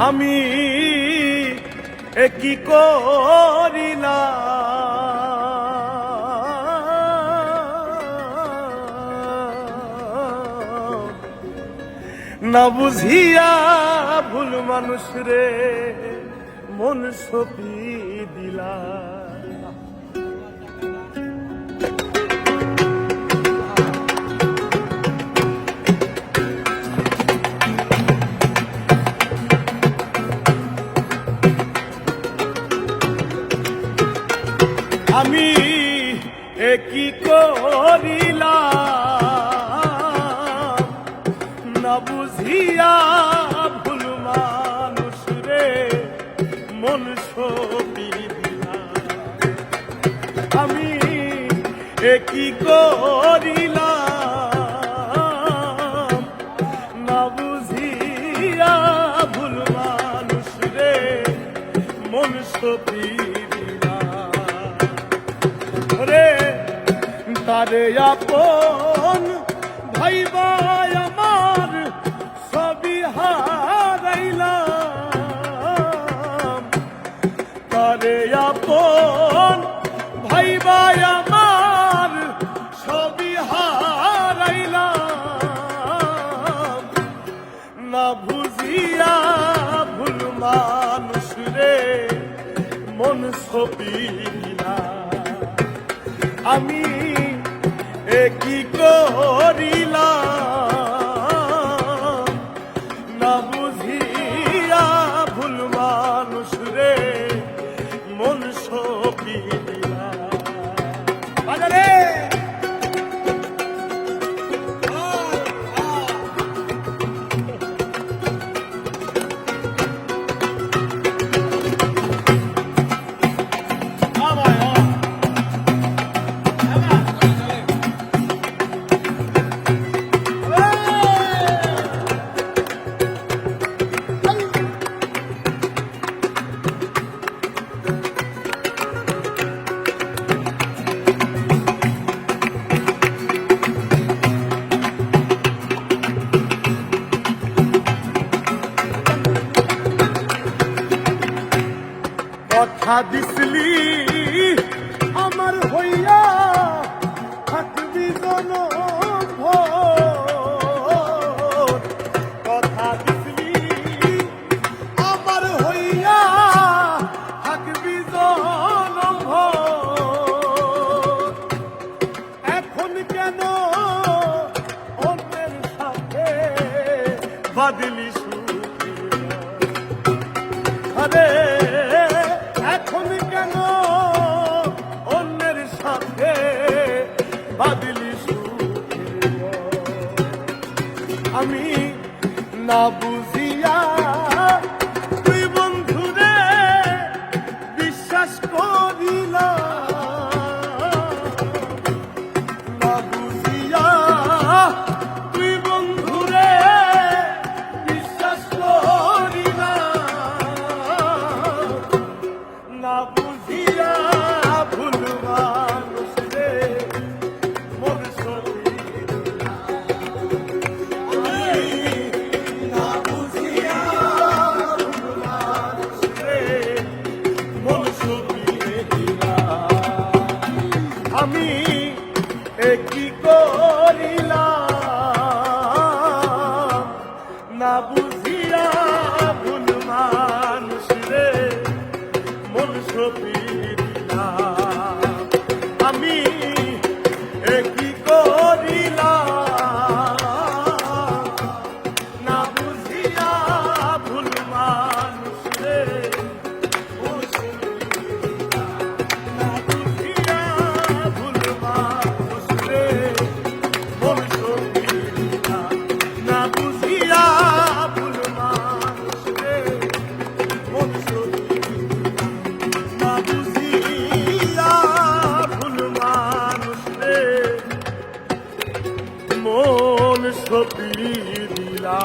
আমি একই করিলা না বুঝিয়া ভুল মানুষ রে মন সপি দিলা আমি একই করিলাম? না বুঝিয়া ভুল মানুষ রে আমি একই করিলাম? না বুঝিয়া ভুল মানুষ রে তারে আপন ভাই ভাই আমার, সবই হারাইলাম। তারে আপন ভাই ভাই আমার, সবই হারাইলাম। না বুঝিয়া ভুল মানুষ রে, মন সপিলা আমি একই করিলাম কথা দিসলি আমার হইয়া থাকবি জনম। কথা দিসলি আমার হইয়া থাকবি জনম এখন কেন অন্যের সাথে বাদলি আমি না বুঝিয়া করিলাম। না বুঝিয়া ভুল মানুষ রে মন সপি দিলাম। জীবন সতী দিলা